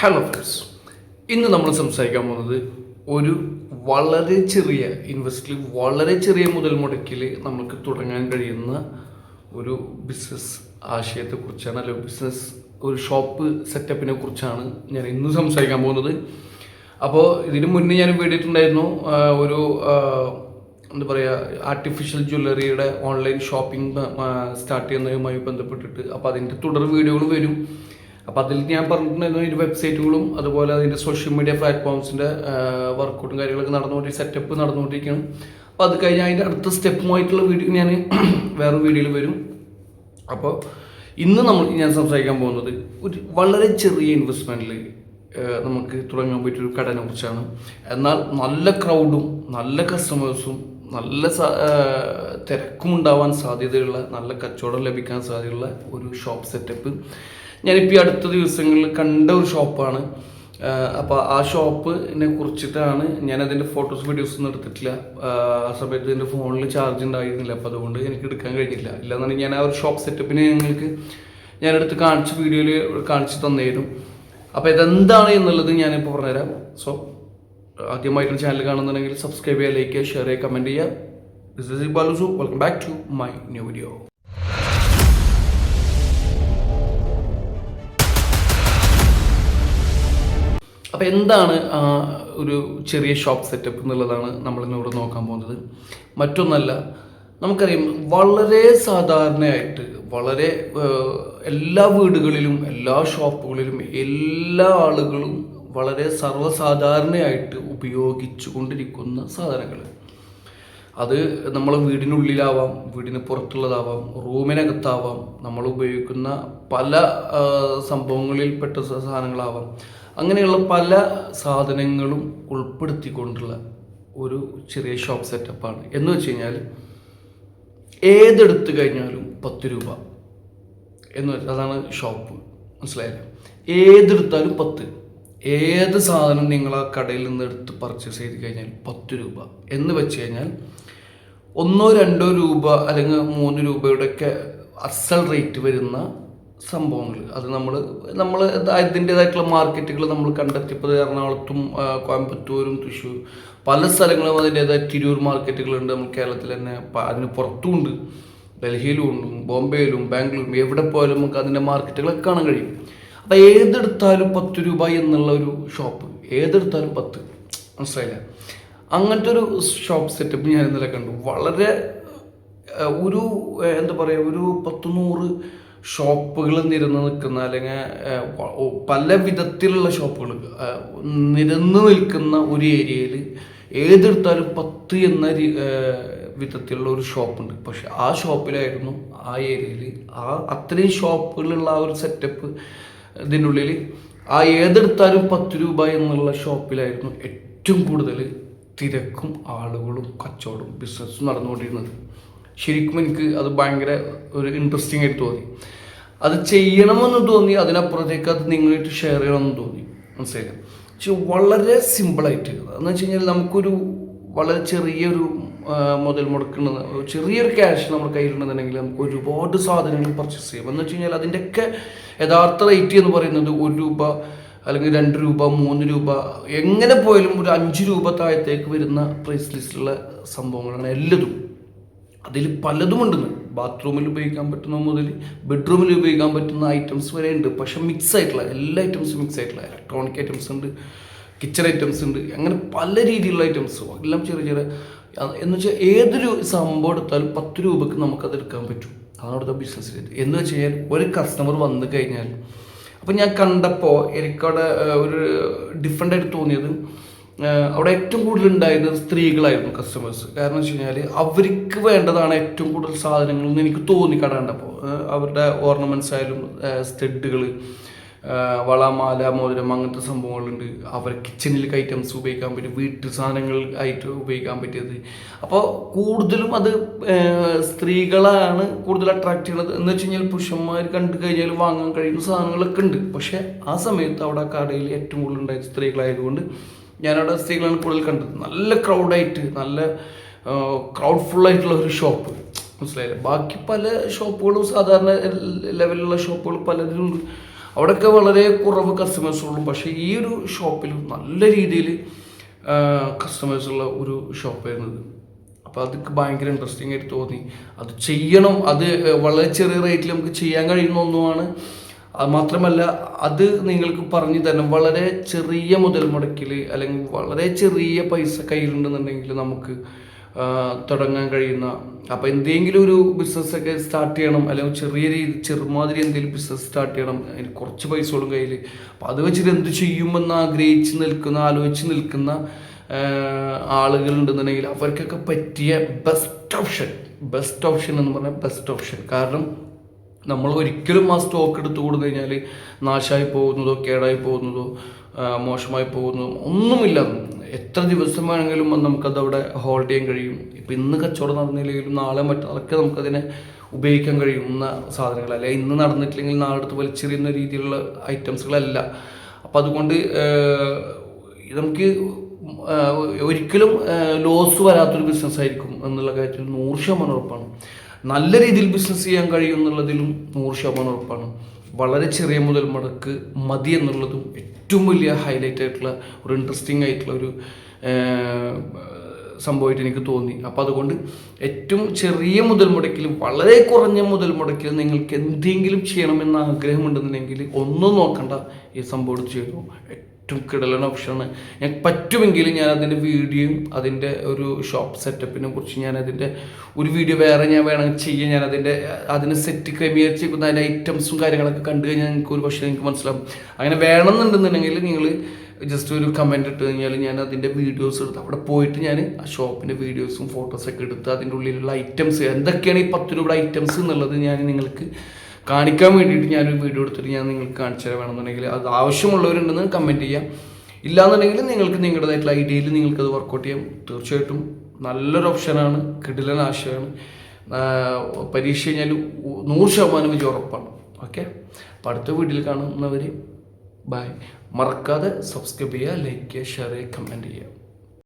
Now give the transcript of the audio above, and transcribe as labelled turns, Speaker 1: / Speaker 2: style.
Speaker 1: Hello friends ഇന്ന് നമ്മൾ സംസാരിക്കാൻ പോകുന്നത് ഒരു വളരെ ചെറിയ ഇൻവെസ്റ്റിൽ വളരെ ചെറിയ മുതൽ മുടക്കിൽ നമുക്ക് തുടങ്ങാൻ കഴിയുന്ന ഒരു ബിസിനസ് ആശയത്തെക്കുറിച്ചാണ് അല്ലെങ്കിൽ ബിസിനസ് ഒരു ഷോപ്പ് സെറ്റപ്പിനെ കുറിച്ചാണ് ഞാൻ ഇന്ന് സംസാരിക്കാൻ പോകുന്നത്. അപ്പോൾ ഇതിന് മുന്നേ ഞാൻ വേണ്ടിയിട്ടുണ്ടായിരുന്നു ഒരു എന്താ പറയുക ആർട്ടിഫിഷ്യൽ ജ്വല്ലറിയുടെ ഓൺലൈൻ ഷോപ്പിംഗ് സ്റ്റാർട്ട് ചെയ്യുന്നതുമായി ബന്ധപ്പെട്ടിട്ട്. അപ്പോൾ അതിന്റെ തുടർ വീഡിയോകൾ വരും. അപ്പോൾ അതിൽ ഞാൻ പറഞ്ഞിട്ടുണ്ടായിരുന്നു ഈ വെബ്സൈറ്റുകളും അതുപോലെ അതിന്റെ സോഷ്യൽ മീഡിയ പ്ലാറ്റ്ഫോംസിന്റെ വർക്കൗട്ടും കാര്യങ്ങളൊക്കെ നടന്നുകൊണ്ടി സെറ്റപ്പ് നടന്നുകൊണ്ടിരിക്കുകയാണ്. അപ്പോൾ അത് കഴിഞ്ഞ് അതിന്റെ അടുത്ത സ്റ്റെപ്പുമായിട്ടുള്ള വീഡിയോ ഞാൻ വേറെ വീഡിയോയിൽ വരും. അപ്പോൾ ഇന്ന് നമ്മൾ ഞാൻ സംസാരിക്കാൻ പോകുന്നത് ഒരു വളരെ ചെറിയ ഇൻവെസ്റ്റ്മെന്റിൽ നമുക്ക് തുടങ്ങാൻ പറ്റിയൊരു കടനെ കുറിച്ചാണ്. എന്നാൽ നല്ല ക്രൗഡും നല്ല കസ്റ്റമേഴ്സും നല്ല തിരക്കും ഉണ്ടാവാൻ സാധ്യതയുള്ള നല്ല കച്ചവടം ലഭിക്കാൻ സാധ്യതയുള്ള ഒരു ഷോപ്പ് സെറ്റപ്പ് ഞാനിപ്പോൾ ഈ അടുത്ത ദിവസങ്ങളിൽ കണ്ട ഒരു ഷോപ്പാണ്. അപ്പോൾ ആ ഷോപ്പിനെ കുറിച്ചിട്ടാണ് ഞാൻ അതിന്റെ ഫോട്ടോസ് വീഡിയോസ് ഒന്നും എടുത്തിട്ടില്ല. ആ സമയത്ത് എന്റെ ഫോണിൽ ചാർജ് ഉണ്ടായിരുന്നില്ല. അപ്പോൾ അതുകൊണ്ട് എനിക്ക് എടുക്കാൻ കഴിഞ്ഞില്ല. ഇല്ലാന്നുണ്ടെങ്കിൽ ഞാൻ ആ ഒരു ഷോപ്പ് സെറ്റപ്പിന് ഞങ്ങൾക്ക് ഞാനെടുത്ത് കാണിച്ച് വീഡിയോയിൽ കാണിച്ച് തന്നേരും. അപ്പോൾ ഇതെന്താണ് എന്നുള്ളത് ഞാനിപ്പോൾ പറഞ്ഞുതരാം. സോ ആദ്യമായിട്ട് ചാനൽ കാണുന്നുണ്ടെങ്കിൽ സബ്സ്ക്രൈബ് ചെയ്യുക ലൈക്ക് ചെയ്യുക ഷെയർ ചെയ്യുക കമന്റ് ചെയ്യുക. This is Balusu welcome back to my new video അപ്പോൾ എന്താണ് ഒരു ചെറിയ ഷോപ്പ് സെറ്റപ്പ് എന്നുള്ളതാണ് നമ്മളിന്നിവിടെ നോക്കാൻ പോകുന്നത്. മറ്റൊന്നല്ല നമുക്കറിയാം വളരെ സാധാരണയായിട്ട് വളരെ എല്ലാ വീടുകളിലും എല്ലാ ഷോപ്പുകളിലും എല്ലാ ആളുകളും വളരെ സർവസാധാരണയായിട്ട് ഉപയോഗിച്ചു കൊണ്ടിരിക്കുന്ന സാധനങ്ങൾ അത് നമ്മൾ വീടിനുള്ളിലാവാം വീടിന് പുറത്തുള്ളതാവാം റൂമിനകത്താവാം നമ്മൾ ഉപയോഗിക്കുന്ന പല സംഭവങ്ങളിൽപ്പെട്ട സാധനങ്ങളാവാം. അങ്ങനെയുള്ള പല സാധനങ്ങളും ഉൾപ്പെടുത്തിക്കൊണ്ടുള്ള ഒരു ചെറിയ ഷോപ്പ് സെറ്റപ്പാണ് എന്ന് വെച്ച് കഴിഞ്ഞാൽ ഏതെടുത്ത് കഴിഞ്ഞാലും പത്ത് രൂപ. എന്ന് വെച്ചാൽ അതാണ് ഷോപ്പ് മനസ്സിലായില്ലേ? ഏതെടുത്താലും പത്ത്. ഏത് സാധനം നിങ്ങൾ ആ കടയിൽ നിന്ന് എടുത്ത് പർച്ചേസ് ചെയ്ത് കഴിഞ്ഞാൽ പത്ത് രൂപ. എന്ന് വെച്ച് കഴിഞ്ഞാൽ ഒന്നോ രണ്ടോ രൂപ അല്ലെങ്കിൽ മൂന്ന് രൂപയുടെയൊക്കെ അസൽ റേറ്റ് വരുന്ന സംഭവങ്ങൾ അത് നമ്മൾ നമ്മൾ അതിന്റേതായിട്ടുള്ള മാർക്കറ്റുകൾ നമ്മൾ കണ്ടെത്തിയപ്പോൾ എറണാകുളത്തും കോയമ്പത്തൂരും തൃശ്ശൂർ പല സ്ഥലങ്ങളും അതിന്റേതായ തിരൂർ മാർക്കറ്റുകളുണ്ട്. നമ്മൾ കേരളത്തിൽ തന്നെ അതിന് പുറത്തുമുണ്ട് ഡൽഹിയിലും ഉണ്ട് ബോംബെയിലും ബാംഗ്ലൂരും എവിടെ പോയാലും നമുക്ക് അതിന്റെ മാർക്കറ്റുകളൊക്കെ കാണാൻ കഴിയും. അപ്പം ഏതെടുത്താലും പത്ത് രൂപ എന്നുള്ള ഒരു ഷോപ്പ്. ഏതെടുത്താലും പത്ത്. മനസ്സിലായില്ല? അങ്ങനത്തെ ഒരു ഷോപ്പ് സെറ്റപ്പ് ഞാൻ ഇന്നലെ കണ്ടു. വളരെ ഒരു എന്താ പറയുക ഒരു പത്ത് നൂറ് ഷോപ്പുകൾ നിരന്ന് നിൽക്കുന്ന അല്ലെങ്കിൽ പല വിധത്തിലുള്ള ഷോപ്പുകൾ നിരന്ന് നിൽക്കുന്ന ഒരു ഏരിയയിൽ ഏതെടുത്താലും പത്ത് എന്ന വിധത്തിലുള്ള ഒരു ഷോപ്പുണ്ട്. പക്ഷെ ആ ഷോപ്പിലായിരുന്നു ആ ഏരിയയിൽ ആ അത്രയും ഷോപ്പുകളുള്ള ആ ഒരു സെറ്റപ്പ് ഇതിനുള്ളിൽ ആ ഏതെടുത്താലും പത്ത് രൂപ എന്നുള്ള ഷോപ്പിലായിരുന്നു ഏറ്റവും കൂടുതൽ തിരക്കും ആളുകളും കച്ചവടവും ബിസിനസ്സും നടന്നുകൊണ്ടിരുന്നത്. ശരിക്കും എനിക്ക് അത് ഭയങ്കര ഒരു ഇൻട്രസ്റ്റിംഗ് ആയിട്ട് തോന്നി. അത് ചെയ്യണമെന്ന് തോന്നി അതിനപ്പുറത്തേക്ക് അത് നിങ്ങളായിട്ട് ഷെയർ ചെയ്യണമെന്ന് തോന്നി. മനസ്സിലായില്ല? പക്ഷെ വളരെ സിമ്പിളായിട്ട് എന്ന് വെച്ച് കഴിഞ്ഞാൽ നമുക്കൊരു വളരെ ചെറിയൊരു മുതൽ മുടക്കുന്നത് ചെറിയൊരു ക്യാഷ് നമ്മുടെ കയ്യിലുണ്ടെന്നുണ്ടെങ്കിൽ നമുക്ക് ഒരുപാട് സാധനങ്ങൾ പർച്ചേസ് ചെയ്യാം. എന്ന് വെച്ച് കഴിഞ്ഞാൽ അതിന്റെയൊക്കെ യഥാർത്ഥ റേറ്റ് എന്ന് പറയുന്നത് ഒരു രൂപ അല്ലെങ്കിൽ രണ്ട് രൂപ മൂന്ന് രൂപ എങ്ങനെ പോയാലും ഒരു അഞ്ച് രൂപ താഴത്തേക്ക് വരുന്ന പ്രൈസ് ലിസ്റ്റിലുള്ള സംഭവങ്ങളാണ് എല്ലതും. അതിൽ പലതും ഉണ്ടെന്ന് ബാത്റൂമിൽ ഉപയോഗിക്കാൻ പറ്റുന്ന മുതൽ ബെഡ്റൂമിൽ ഉപയോഗിക്കാൻ പറ്റുന്ന ഐറ്റംസ് വരെ ഉണ്ട്. പക്ഷെ മിക്സ് ആയിട്ടുള്ള എല്ലാ ഐറ്റംസും മിക്സ് ആയിട്ടുള്ള ഇലക്ട്രോണിക് ഐറ്റംസ് ഉണ്ട് കിച്ചൺ ഐറ്റംസ് ഉണ്ട് അങ്ങനെ പല രീതിയിലുള്ള ഐറ്റംസ് എല്ലാം ചെറിയ ചെറിയ എന്ന് വെച്ചാൽ ഏതൊരു സംഭവം എടുത്താലും പത്ത് രൂപക്ക് നമുക്കത് എടുക്കാൻ പറ്റും. അതാണ് അവിടുത്തെ ബിസിനസ് രീതി എന്ന് വെച്ച് കഴിഞ്ഞാൽ ഒരു കസ്റ്റമർ വന്നു കഴിഞ്ഞാൽ അപ്പം ഞാൻ കണ്ടപ്പോൾ എനിക്കവിടെ ഒരു ഡിഫറെന്റ് ആയിട്ട് തോന്നിയത് അവിടെ ഏറ്റവും കൂടുതൽ ഉണ്ടായിരുന്നത് സ്ത്രീകളായിരുന്നു കസ്റ്റമേഴ്സ് കാരണം വെച്ച് കഴിഞ്ഞാൽ അവർക്ക് വേണ്ടതാണ് ഏറ്റവും കൂടുതൽ സാധനങ്ങൾ എന്ന് എനിക്ക് തോന്നി കട കണ്ടപ്പോൾ അവരുടെ ഓർണമെന്റ്സ് ആയാലും സ്റ്റെഡുകൾ വള മാല മോതിരം അങ്ങനത്തെ സംഭവങ്ങളുണ്ട്. അവർ കിച്ചണിലേക്ക് ഐറ്റംസ് ഉപയോഗിക്കാൻ പറ്റും വീട്ടു സാധനങ്ങൾ ആയിട്ട് ഉപയോഗിക്കാൻ പറ്റിയത്. അപ്പോൾ കൂടുതലും അത് സ്ത്രീകളാണ് കൂടുതൽ അട്രാക്ട് ചെയ്യണത് എന്ന് വെച്ച് കഴിഞ്ഞാൽ പുരുഷന്മാർ കണ്ടു കഴിഞ്ഞാൽ വാങ്ങാൻ കഴിയുന്ന സാധനങ്ങളൊക്കെ ഉണ്ട്. പക്ഷേ ആ സമയത്ത് അവിടെ കടയിൽ ഏറ്റവും കൂടുതൽ ഉണ്ടായത് സ്ത്രീകളായതുകൊണ്ട് ഞാനവിടെ സ്ത്രീകളാണ് കൂടുതൽ കണ്ടത് നല്ല ക്രൗഡായിട്ട് നല്ല ക്രൗഡ് ഫുള്ളായിട്ടുള്ള ഒരു ഷോപ്പ് മനസ്സിലായില്ലേ? ബാക്കി പല ഷോപ്പുകളും സാധാരണ ലെവലിലുള്ള ഷോപ്പുകൾ പലതിലും ഉണ്ട് അവിടെയൊക്കെ വളരെ കുറവ് കസ്റ്റമേഴ്സുള്ളൂ പക്ഷേ ഈ ഒരു ഷോപ്പിൽ നല്ല രീതിയിൽ കസ്റ്റമേഴ്സ് ഉള്ള ഒരു ഷോപ്പായിരുന്നു ഇത് അപ്പോൾ അതൊക്കെ ഭയങ്കര ഇൻട്രസ്റ്റിംഗ് ആയിട്ട് തോന്നി. അത് ചെയ്യണം. അത് വളരെ ചെറിയ റേറ്റിൽ നമുക്ക് ചെയ്യാൻ കഴിയുന്ന ഒന്നുമാണ്. മാത്രമല്ല അത് നിങ്ങൾക്ക് പറഞ്ഞു തരണം. വളരെ ചെറിയ മുതൽ മുടക്കിൽ അല്ലെങ്കിൽ വളരെ ചെറിയ പൈസ കയ്യിലുണ്ടെന്നുണ്ടെങ്കിൽ നമുക്ക് തുടങ്ങാൻ കഴിയുന്ന അപ്പോൾ എന്തെങ്കിലും ഒരു ബിസിനസ് ഒക്കെ സ്റ്റാർട്ട് ചെയ്യണം. അല്ലെങ്കിൽ ചെറിയ രീതി ചെറുമാതിരി എന്തെങ്കിലും ബിസിനസ് സ്റ്റാർട്ട് ചെയ്യണം. അതിന് കുറച്ച് പൈസകളും കയ്യിൽ അപ്പോൾ അത് വെച്ചിട്ട് എന്ത് ചെയ്യുമെന്ന് ആഗ്രഹിച്ച് നിൽക്കുന്ന ആലോചിച്ച് നിൽക്കുന്ന ആളുകളുണ്ടെന്നുണ്ടെങ്കിൽ അവർക്കൊക്കെ പറ്റിയ ബെസ്റ്റ് ഓപ്ഷൻ ബെസ്റ്റ് ഓപ്ഷൻ എന്ന് പറഞ്ഞാൽ ബെസ്റ്റ് ഓപ്ഷൻ കാരണം നമ്മൾ ഒരിക്കലും ആ സ്റ്റോക്ക് എടുത്തു കൊടുത്തു കഴിഞ്ഞാൽ നാശമായി പോകുന്നതോ കേടായി പോകുന്നതോ മോശമായി പോകുന്നതോ ഒന്നുമില്ല. എത്ര ദിവസം വേണമെങ്കിലും നമുക്കത് അവിടെ ഹോൾഡ് ചെയ്യാൻ കഴിയും. ഇപ്പം ഇന്ന് കച്ചവടം നടന്നില്ലെങ്കിലും നാളെ മറ്റൊക്കെ നമുക്കതിനെ ഉപയോഗിക്കാൻ കഴിയുന്ന സാധനങ്ങളല്ല ഇന്ന് നടന്നിട്ടില്ലെങ്കിൽ നാളെ അടുത്ത് വലിച്ചെറിയുന്ന രീതിയിലുള്ള ഐറ്റംസുകളല്ല അപ്പം അതുകൊണ്ട് നമുക്ക് ഒരിക്കലും ലോസ് വരാത്തൊരു ബിസിനസ് ആയിരിക്കും എന്നുള്ള കാര്യത്തിൽ നൂറ് ശതമാനം ഉറപ്പാണ്. നല്ല രീതിയിൽ ബിസിനസ് ചെയ്യാൻ കഴിയും എന്നുള്ളതിലും നൂറ് ശതമാനം ഉറപ്പാണ്. വളരെ ചെറിയ മുതൽ മുടക്ക് മതി എന്നുള്ളതും ഏറ്റവും വലിയ ഹൈലൈറ്റ് ആയിട്ടുള്ള ഒരു ഇൻട്രസ്റ്റിംഗ് ആയിട്ടുള്ള ഒരു സംഭവമായിട്ട് എനിക്ക് തോന്നി. അപ്പോൾ അതുകൊണ്ട് ഏറ്റവും ചെറിയ മുതൽ മുടക്കിലും വളരെ കുറഞ്ഞ മുതൽ മുടക്കിലും നിങ്ങൾക്ക് എന്തെങ്കിലും ചെയ്യണമെന്ന് ആഗ്രഹമുണ്ടെന്നുണ്ടെങ്കിൽ ഒന്നും നോക്കണ്ട ഈ സംഭവം ചെയ്തു. ഏറ്റവും കിടലൻ ഓപ്ഷനാണ്. ഞാൻ പറ്റുമെങ്കിൽ ഞാൻ അതിന്റെ വീഡിയോയും അതിന്റെ ഒരു ഷോപ്പ് സെറ്റപ്പിനെ കുറിച്ച് ഞാൻ അതിന്റെ ഒരു വീഡിയോ വേറെ ഞാൻ വേണമെങ്കിൽ ചെയ്യാൻ ഞാൻ അതിന്റെ അതിന് സെറ്റ് ക്രമീകരിച്ച് അതിന്റെ ഐറ്റംസും കാര്യങ്ങളൊക്കെ കണ്ടു കഴിഞ്ഞാൽ നിങ്ങൾക്ക് ഒരു പക്ഷേ നിങ്ങൾക്ക് മനസ്സിലാവും. അങ്ങനെ വേണമെന്നുണ്ടെന്നുണ്ടെങ്കിൽ നിങ്ങൾ ജസ്റ്റ് ഒരു കമന്റ് ഇട്ട് കഴിഞ്ഞാൽ ഞാൻ അതിന്റെ വീഡിയോസ് എടുത്ത് അവിടെ പോയിട്ട് ഞാൻ ആ ഷോപ്പിന്റെ വീഡിയോസും ഫോട്ടോസൊക്കെ എടുത്ത് അതിന്റെ ഉള്ളിലുള്ള ഐറ്റംസ് എന്തൊക്കെയാണ് ഈ പത്ത് രൂപയുടെ ഐറ്റംസ് എന്നുള്ളത് ഞാൻ നിങ്ങൾക്ക് കാണിക്കാൻ വേണ്ടിയിട്ട് ഞാനൊരു വീഡിയോ എടുത്തിട്ട് ഞാൻ നിങ്ങൾക്ക് കാണിച്ചു തരാം. വേണമെന്നുണ്ടെങ്കിൽ അത് ആവശ്യമുള്ളവരുണ്ടെന്ന് കമന്റ് ചെയ്യാം. ഇല്ലാന്നുണ്ടെങ്കിൽ നിങ്ങൾക്ക് നിങ്ങളുടേതായിട്ടുള്ള ഐഡിയയിൽ നിങ്ങൾക്ക് അത് വർക്കൗട്ട് ചെയ്യാം. തീർച്ചയായിട്ടും നല്ലൊരു ഓപ്ഷനാണ് കിടിലൻ ആശയമാണ് പരീക്ഷ കഴിഞ്ഞാൽ നൂറ് ശതമാനം വിജയം ഉറപ്പാണ്. ഓക്കെ അപ്പോൾ അടുത്ത വീട്ടിൽ കാണുന്നവർ ബൈ മറക്കാതെ സബ്സ്ക്രൈബ് ചെയ്യുക ലൈക്ക് ചെയ്യുക ഷെയർ ചെയ്യുക കമന്റ് ചെയ്യുക.